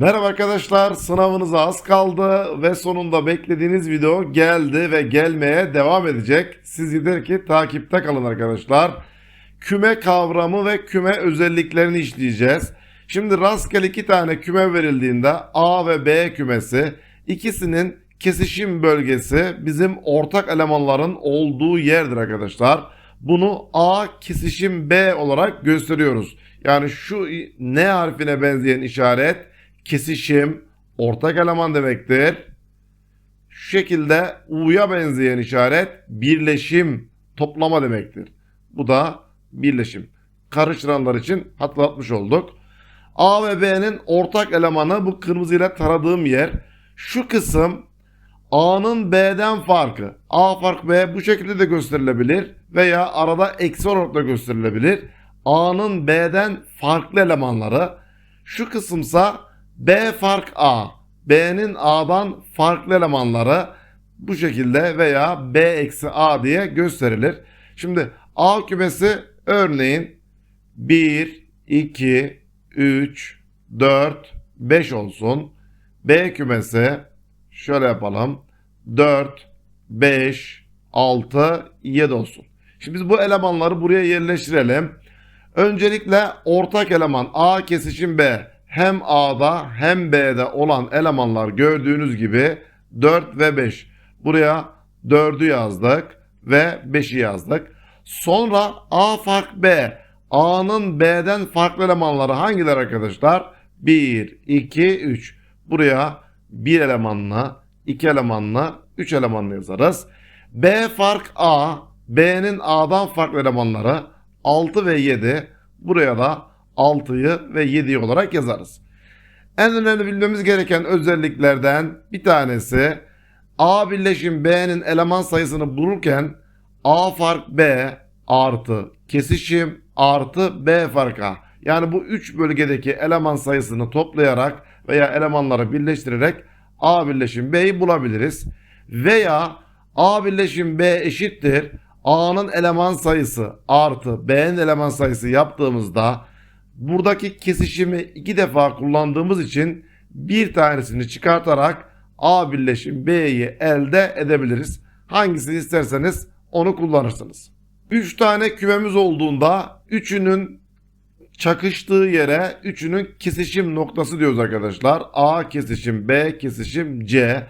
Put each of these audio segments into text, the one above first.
Merhaba arkadaşlar, sınavınıza az kaldı ve sonunda beklediğiniz video geldi ve gelmeye devam edecek. Siz yeter ki takipte kalın arkadaşlar. Küme kavramı ve küme özelliklerini işleyeceğiz. Şimdi rastgele iki tane küme verildiğinde A ve B kümesi ikisinin kesişim bölgesi bizim ortak elemanların olduğu yerdir arkadaşlar. Bunu A kesişim B olarak gösteriyoruz. Yani şu N harfine benzeyen işaret kesişim ortak eleman demektir. Şu şekilde U'ya benzeyen işaret birleşim toplama demektir. Bu da birleşim. Karıştıranlar için hatırlatmış olduk. A ve B'nin ortak elemanı bu kırmızıyla taradığım yer. Şu kısım A'nın B'den farkı. A fark B bu şekilde de gösterilebilir veya arada eksi olarak da gösterilebilir. A'nın B'den farklı elemanları. Şu kısımsa B fark A. B'nin A'dan farklı elemanları bu şekilde veya B eksi A diye gösterilir. Şimdi A kümesi örneğin 1, 2, 3, 4, 5 olsun. B kümesi şöyle yapalım. 4, 5, 6, 7 olsun. Şimdi biz bu elemanları buraya yerleştirelim. Öncelikle ortak eleman A kesişim B hem A'da hem B'de olan elemanlar gördüğünüz gibi 4 ve 5. Buraya 4'ü yazdık ve 5'i yazdık. Sonra A fark B. A'nın B'den farklı elemanları hangileri arkadaşlar? 1, 2, 3. Buraya 1 elemanla, 2 elemanla, 3 elemanla yazarız. B fark A. B'nin A'dan farklı elemanları 6 ve 7. Buraya da 6'yı ve 7'yi olarak yazarız. En önemli bilmemiz gereken özelliklerden bir tanesi A birleşim B'nin eleman sayısını bulurken A fark B artı kesişim artı B fark A. Yani bu 3 bölgedeki eleman sayısını toplayarak veya elemanları birleştirerek A birleşim B'yi bulabiliriz. Veya A birleşim B eşittir A'nın eleman sayısı artı B'nin eleman sayısı yaptığımızda buradaki kesişimi iki defa kullandığımız için bir tanesini çıkartarak A birleşim B'yi elde edebiliriz. Hangisini isterseniz onu kullanırsınız. 3 tane kümemiz olduğunda üçünün çakıştığı yere üçünün kesişim noktası diyoruz arkadaşlar. A kesişim B kesişim C.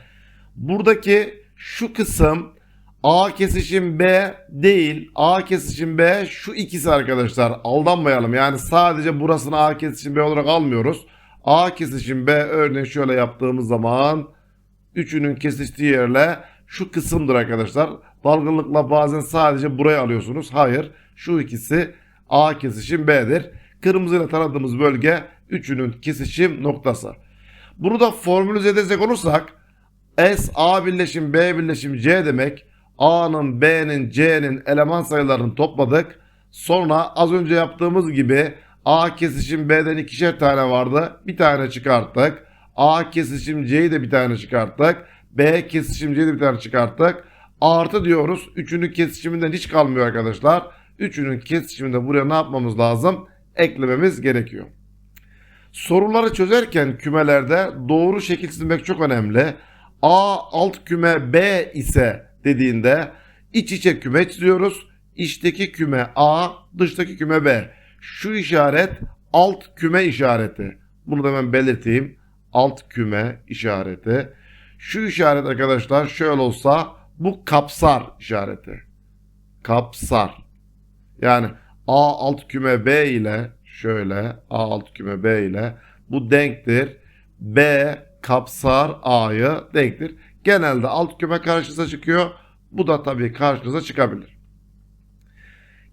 Buradaki şu kısım A kesişim B değil. A kesişim B şu ikisi arkadaşlar. Aldanmayalım. Yani sadece burasını A kesişim B olarak almıyoruz. A kesişim B örneğin şöyle yaptığımız zaman üçünün kesiştiği yerle şu kısımdır arkadaşlar. Dalgınlıkla bazen sadece burayı alıyorsunuz. Hayır. Şu ikisi A kesişim B'dir. Kırmızıyla taradığımız bölge üçünün kesişim noktası. Bunu da formülize edecek olursak S A birleşim B birleşim C demek. A'nın, B'nin, C'nin eleman sayılarını topladık. Sonra az önce yaptığımız gibi A kesişim B'den ikişer tane vardı. Bir tane çıkarttık. A kesişim C'yi de bir tane çıkarttık. B kesişim C'yi de bir tane çıkarttık. Artı diyoruz. Üçünün kesişiminden hiç kalmıyor arkadaşlar. Üçünün kesişiminde buraya ne yapmamız lazım? Eklememiz gerekiyor. Soruları çözerken kümelerde doğru şekil çizmek çok önemli. A alt küme B ise dediğinde iç içe küme çiziyoruz. İçteki küme A, dıştaki küme B. Şu işaret alt küme işareti. Bunu da hemen belirteyim. Alt küme işareti. Şu işaret arkadaşlar şöyle olsa bu kapsar işareti. Kapsar. Yani A alt küme B ile şöyle A alt küme B ile bu denktir. B kapsar A'yı denktir. Genelde alt küme karşınıza çıkıyor. Bu da tabii karşınıza çıkabilir.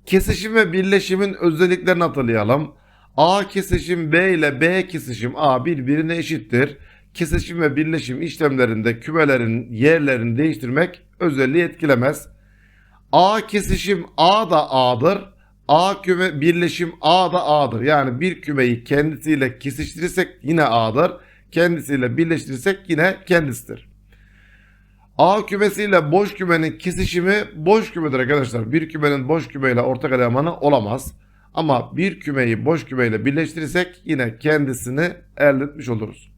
Kesişim ve birleşimin özelliklerini hatırlayalım. A kesişim B ile B kesişim A birbirine eşittir. Kesişim ve birleşim işlemlerinde kümelerin yerlerini değiştirmek özelliği etkilemez. A kesişim A da A'dır. A küme birleşim A da A'dır. Yani bir kümeyi kendisiyle kesiştirirsek yine A'dır. Kendisiyle birleştirirsek yine kendisidir. A kümesiyle boş kümenin kesişimi boş kümedir arkadaşlar. Bir kümenin boş kümeyle ortak elemanı olamaz. Ama bir kümeyi boş kümeyle birleştirirsek yine kendisini elde etmiş oluruz.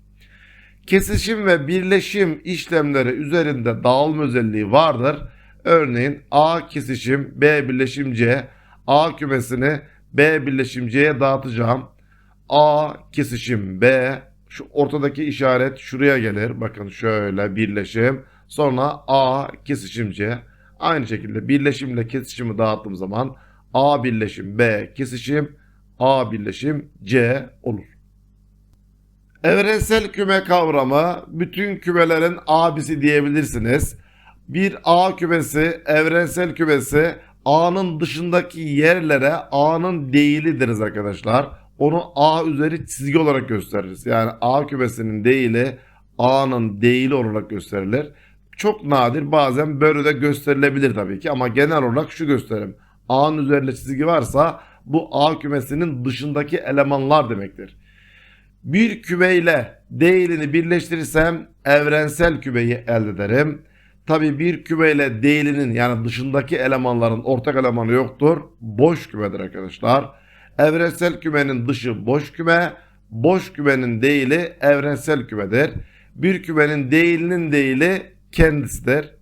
kesişim ve birleşim işlemleri üzerinde dağılma özelliği vardır. Örneğin A kesişim B birleşim C A kümesini B birleşim C'ye dağıtacağım. A kesişim B şu ortadaki işaret şuraya gelir. Bakın şöyle birleşim. Sonra A kesişim C. Aynı şekilde birleşimle kesişimi dağıttığım zaman A birleşim B kesişim A birleşim C olur. Evrensel küme kavramı bütün kümelerin abisi diyebilirsiniz. Bir A kümesi, evrensel kümesi A'nın dışındaki yerlere A'nın değili deriz arkadaşlar. Onu A üzeri çizgi olarak gösteririz. Yani A kümesinin değili A'nın değili olarak gösterilir. Çok nadir bazen böyle de gösterilebilir tabii ki ama genel olarak şu gösterim. A'nın üzerinde çizgi varsa bu A kümesinin dışındaki elemanlar demektir. Bir kümeyle değilini birleştirirsem evrensel kümeyi elde ederim. Tabi bir kümeyle değilinin yani dışındaki elemanların ortak elemanı yoktur. Boş kümedir arkadaşlar. Evrensel kümenin dışı boş küme, boş kümenin değili evrensel kümedir. Bir kümenin değilinin değili kendisidir.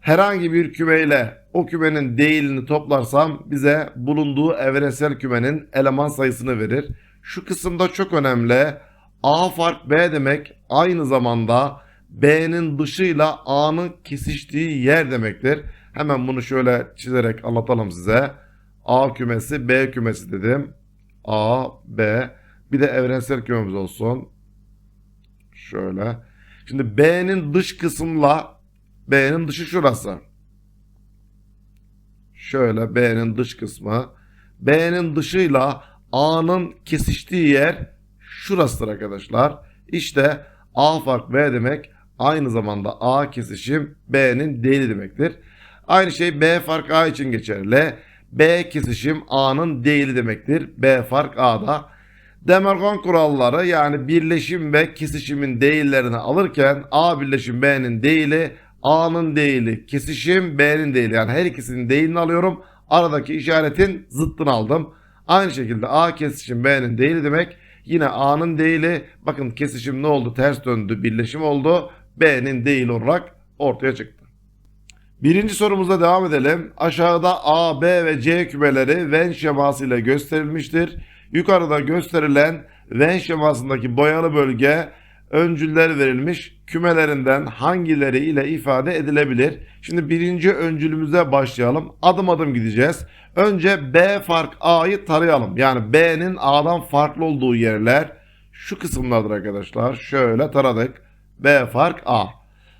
Herhangi bir kümeyle o kümenin değilini toplarsam bize bulunduğu evrensel kümenin eleman sayısını verir. Şu kısımda çok önemli. A fark B demek aynı zamanda B'nin dışıyla A'nın kesiştiği yer demektir. Hemen bunu şöyle çizerek anlatalım size. A kümesi B kümesi dedim. A, B. Bir de evrensel kümemiz olsun. Şöyle. Şimdi B'nin dış kısımla B'nin dışı şurası. Şöyle B'nin dış kısmı. B'nin dışıyla A'nın kesiştiği yer şurasıdır arkadaşlar. İşte A fark B demek aynı zamanda A kesişim B'nin değili demektir. Aynı şey B fark A için geçerli. B kesişim A'nın değili demektir. B fark A'da. Demergon kuralları yani birleşim ve kesişimin değillerini alırken A birleşim B'nin değili, A'nın değili, kesişim B'nin değili. Yani her ikisinin değilini alıyorum. Aradaki işaretin zıttını aldım. Aynı şekilde A kesişim B'nin değili demek. Yine A'nın değili bakın kesişim ne oldu ters döndü birleşim oldu. B'nin değili olarak ortaya çıktı. Birinci sorumuza devam edelim. Aşağıda A, B ve C kümeleri Venn şeması ile gösterilmiştir. Yukarıda gösterilen Venn şemasındaki boyalı bölge öncüller verilmiş kümelerinden hangileri ile ifade edilebilir? Şimdi birinci öncülümüze başlayalım. Adım adım gideceğiz. Önce B fark A'yı tarayalım. Yani B'nin A'dan farklı olduğu yerler şu kısımlardır arkadaşlar. Şöyle taradık. B fark A.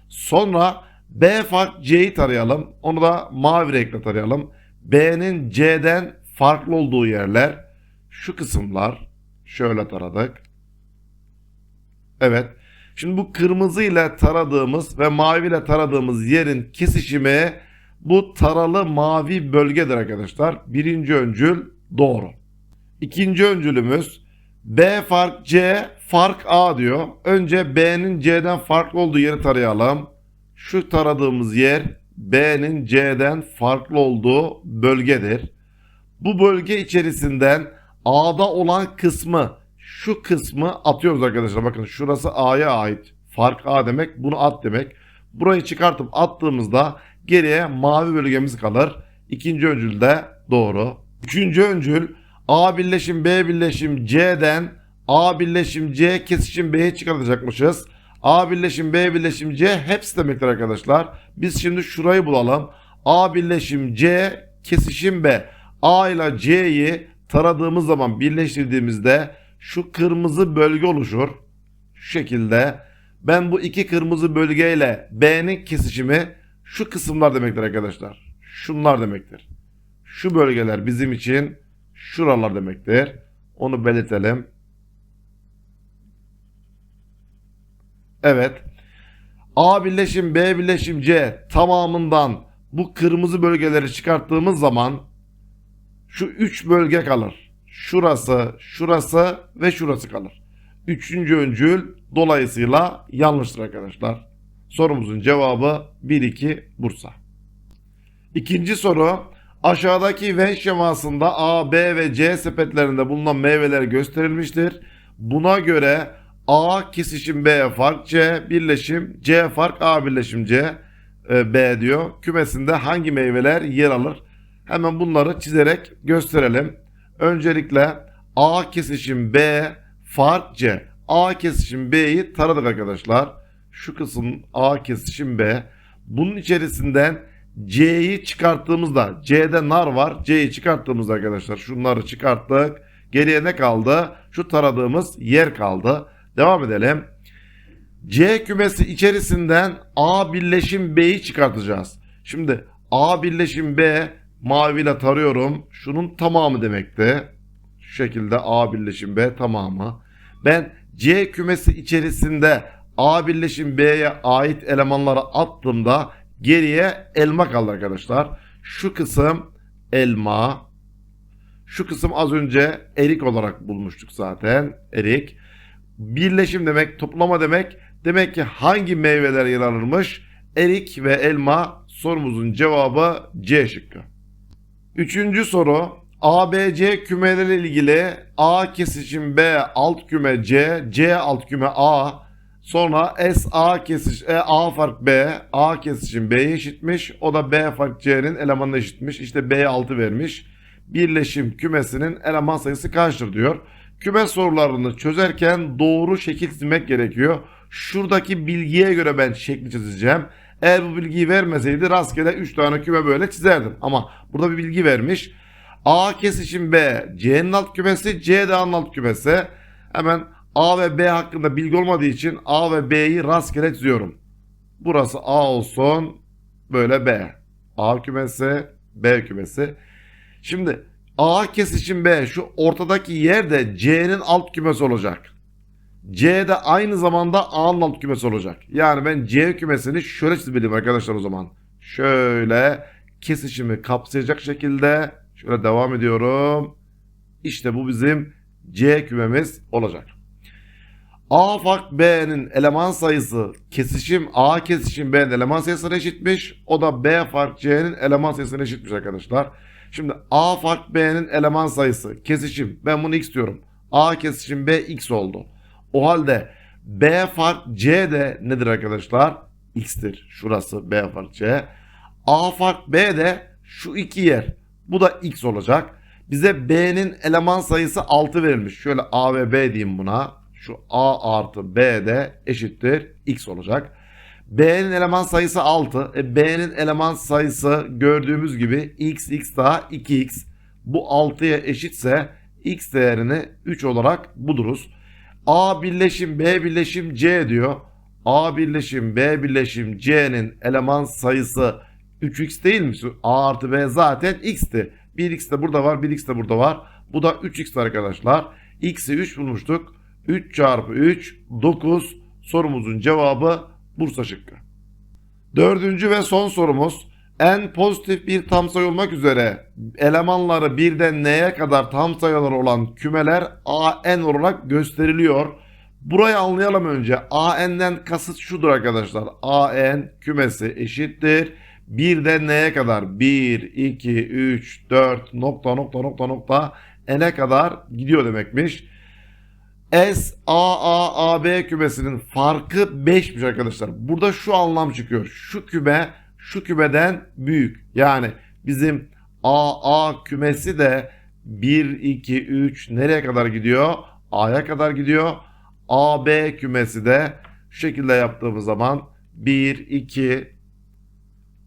Sonra B fark C'yi tarayalım. Onu da mavi renkle tarayalım. B'nin C'den farklı olduğu yerler şu kısımlar. Şöyle taradık. Evet. Şimdi bu kırmızı ile taradığımız ve mavi ile taradığımız yerin kesişimi bu taralı mavi bölgedir arkadaşlar. Birinci öncül doğru. İkinci öncülümüz B fark C fark A diyor. Önce B'nin C'den farklı olduğu yeri tarayalım. Şu taradığımız yer B'nin C'den farklı olduğu bölgedir. Bu bölge içerisinden A'da olan kısmı şu kısmı atıyoruz arkadaşlar. Bakın şurası A'ya ait. Fark A demek bunu at demek. Burayı çıkartıp attığımızda geriye mavi bölgemiz kalır. İkinci öncül de doğru. Üçüncü öncül A birleşim B birleşim C'den A birleşim C kesişim B'ye çıkartacakmışız. A birleşim B birleşim C hepsi demektir arkadaşlar. Biz şimdi şurayı bulalım. A birleşim C kesişim B. A ile C'yi taradığımız zaman birleştirdiğimizde şu kırmızı bölge oluşur. Şu şekilde. Ben bu iki kırmızı bölgeyle B'nin kesişimi şu kısımlar demektir arkadaşlar. Şunlar demektir. Şu bölgeler bizim için şuralar demektir. Onu belirtelim. Evet. A birleşim B birleşim C tamamından bu kırmızı bölgeleri çıkarttığımız zaman şu üç bölge kalır. Şurası, şurası ve şurası kalır. Üçüncü öncül dolayısıyla yanlıştır arkadaşlar. Sorumuzun cevabı 1-2 Bursa. İkinci soru. Aşağıdaki Venn şemasında A, B ve C sepetlerinde bulunan meyveler gösterilmiştir. Buna göre A kesişim B fark C birleşim C fark A birleşim C e, B diyor. Kümesinde hangi meyveler yer alır? Hemen bunları çizerek gösterelim. Öncelikle A kesişim B fark C. A kesişim B'yi taradık arkadaşlar. Şu kısım A kesişim B. Bunun içerisinden C'yi çıkarttığımızda C'de nar var. C'yi çıkarttığımızda arkadaşlar şunları çıkarttık. Geriye ne kaldı? Şu taradığımız yer kaldı. Devam edelim. C kümesi içerisinden A birleşim B'yi çıkartacağız. Şimdi A birleşim B maviyle tarıyorum. Şunun tamamı demekti. Şu şekilde A birleşim B tamamı. Ben C kümesi içerisinde A birleşim B'ye ait elemanları attığımda geriye elma kaldı arkadaşlar. Şu kısım elma. Şu kısım az önce erik olarak bulmuştuk zaten. Erik. Birleşim demek, toplama demek. Demek ki hangi meyveler yer alırmış? Erik ve elma sorumuzun cevabı C şıkkı. Üçüncü soru. ABC kümeleri ilgili A kesişim B alt küme C, C alt küme A, sonra S A kesiş e, A fark B, A kesişim B'ye eşitmiş. O da B fark C'nin elemanına eşitmiş. İşte B'ye 6 vermiş. Birleşim kümesinin eleman sayısı kaçtır diyor. Küme sorularını çözerken doğru şekil çizmek gerekiyor. Şuradaki bilgiye göre ben şekli çizeceğim. Eğer bu bilgiyi vermeseydi rastgele 3 tane küme böyle çizerdim. Ama burada bir bilgi vermiş. A kesişim B, C'nin alt kümesi, C de A'nın alt kümesi. Hemen A ve B hakkında bilgi olmadığı için A ve B'yi rastgele çiziyorum. Burası A olsun, böyle B. A kümesi, B kümesi. Şimdi A kesişim B şu ortadaki yer de C'nin alt kümesi olacak. C de aynı zamanda A'nın alt kümesi olacak. Yani ben C kümesini şöyle çizmeliyim arkadaşlar o zaman. Şöyle kesişimi kapsayacak şekilde şöyle devam ediyorum. İşte bu bizim C kümemiz olacak. A fark B'nin eleman sayısı kesişim A kesişim B'nin eleman sayısına eşitmiş. O da B fark C'nin eleman sayısına eşitmiş arkadaşlar. Şimdi A fark B'nin eleman sayısı kesişim. Ben bunu x diyorum. A kesişim B x oldu. O halde B fark C de nedir arkadaşlar? X'tir. Şurası B fark C. A fark B de şu iki yer. Bu da X olacak. Bize B'nin eleman sayısı 6 verilmiş. Şöyle A ve B diyeyim buna. Şu A artı B de eşittir X olacak. B'nin eleman sayısı 6. E, B'nin eleman sayısı gördüğümüz gibi x x daha 2x. Bu 6'ya eşitse x değerini 3 olarak buluruz. A birleşim B birleşim C diyor. A birleşim B birleşim C'nin eleman sayısı 3x değil mi? A artı B zaten x'ti. 1x de burada var 1x de burada var. Bu da 3x arkadaşlar. X'i 3 bulmuştuk. 3 çarpı 3 9 sorumuzun cevabı Bursa şıkkı. Dördüncü ve son sorumuz en pozitif bir tam sayı olmak üzere elemanları birden n'ye kadar tam sayılar olan kümeler AN olarak gösteriliyor. Burayı anlayalım önce. AN'den kasıt şudur arkadaşlar. AN kümesi eşittir. Birden n'ye kadar 1, 2, 3, 4 nokta nokta nokta nokta n'e kadar gidiyor demekmiş. S A A A B kümesinin farkı 5'miş arkadaşlar. Burada şu anlam çıkıyor. Şu küme şu kümeden büyük. Yani bizim A A kümesi de 1 2 3 nereye kadar gidiyor? A'ya kadar gidiyor. A B kümesi de şu şekilde yaptığımız zaman 1 2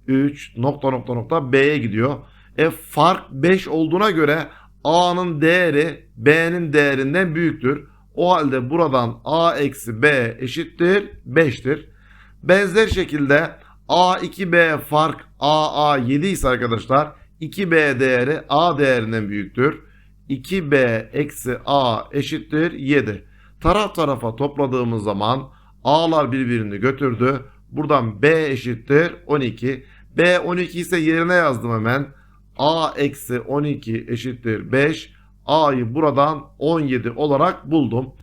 3 nokta nokta nokta B'ye gidiyor. E fark 5 olduğuna göre A'nın değeri B'nin değerinden büyüktür. O halde buradan a eksi b eşittir 5'tir. Benzer şekilde a2b fark aa 7 ise arkadaşlar 2b değeri a değerinden büyüktür. 2b eksi a eşittir 7. Taraf tarafa topladığımız zaman a'lar birbirini götürdü. Buradan b eşittir 12. b 12 ise yerine yazdım hemen. a eksi 12 eşittir 5. A'yı buradan 17 olarak buldum.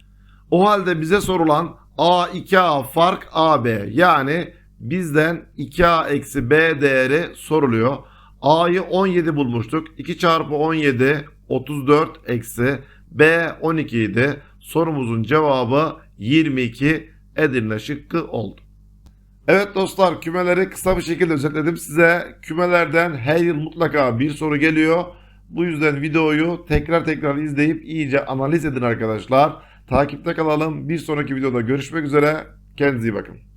O halde bize sorulan A 2A fark AB yani bizden 2A eksi B değeri soruluyor. A'yı 17 bulmuştuk. 2 çarpı 17 34 eksi B 12 idi. Sorumuzun cevabı 22 Edirne şıkkı oldu. Evet dostlar kümeleri kısa bir şekilde özetledim size. Kümelerden her yıl mutlaka bir soru geliyor. Bu yüzden videoyu tekrar tekrar izleyip iyice analiz edin arkadaşlar. Takipte kalalım. Bir sonraki videoda görüşmek üzere. Kendinize iyi bakın.